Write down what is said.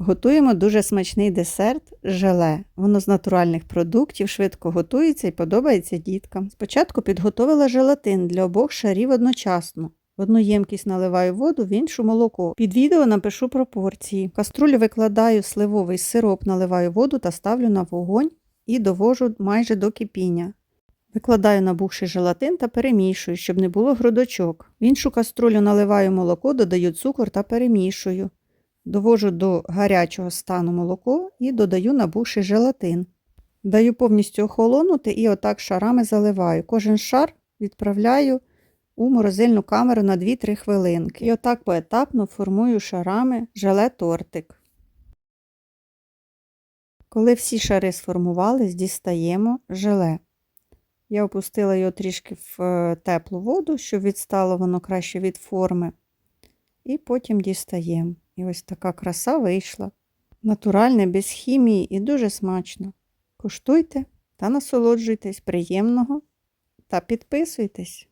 Готуємо дуже смачний десерт желе. Воно з натуральних продуктів, швидко готується і подобається діткам. Спочатку підготовила желатин для обох шарів одночасно. В одну ємкість наливаю воду, в іншу молоко. Під відео напишу пропорції. В каструлю викладаю сливовий сироп, наливаю воду та ставлю на вогонь і довожу майже до кипіння. Викладаю набухший желатин та перемішую, щоб не було грудочок. В іншу каструлю наливаю молоко, додаю цукор та перемішую. Довожу до гарячого стану молоко і додаю набухший желатин. Даю повністю охолонути і отак шарами заливаю. Кожен шар відправляю у морозильну камеру на 2-3 хвилинки. І отак поетапно формую шарами желе-тортик. Коли всі шари сформувались, дістаємо желе. Я опустила його трішки в е, теплу воду, щоб відстало воно краще від форми. І потім дістаємо. І ось така краса вийшла. Натуральне, без хімії і дуже смачно. Куштуйте та насолоджуйтесь приємного та підписуйтесь.